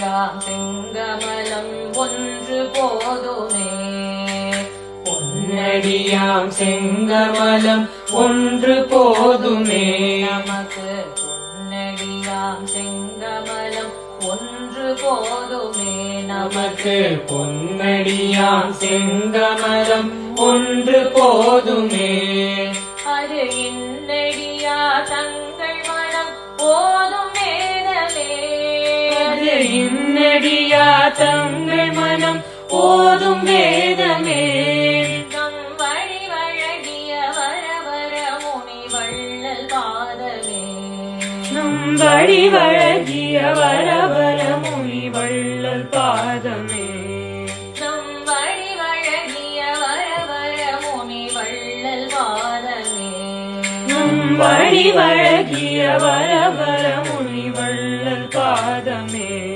பொன்னடியாம் செங்கமலம் ஒன்று போதுமே. பொன்னடியாம் செங்கமலம் ஒன்று போதுமே. நமக்கு பொன்னடியாம் செங்கமலம் ஒன்று போதுமே. நமக்கு பொன்னடியாம் செங்கமலம் ஒன்று போதுமே. அது இன்னடியா தங்கள் இன்னடியா தங்கள் மனம் போதும் வேதமே. நம் வழி வழகிய வரவர முனி வள்ளல் பாதமே. நம் வழி வழகிய வரவர முனி வள்ளல் பாதமே. நம் வழி வழகிய வரவர முனி வள்ளல் பாதமே. நம் வழி வழகிய வரவர முனி வள்ளல் பாதமே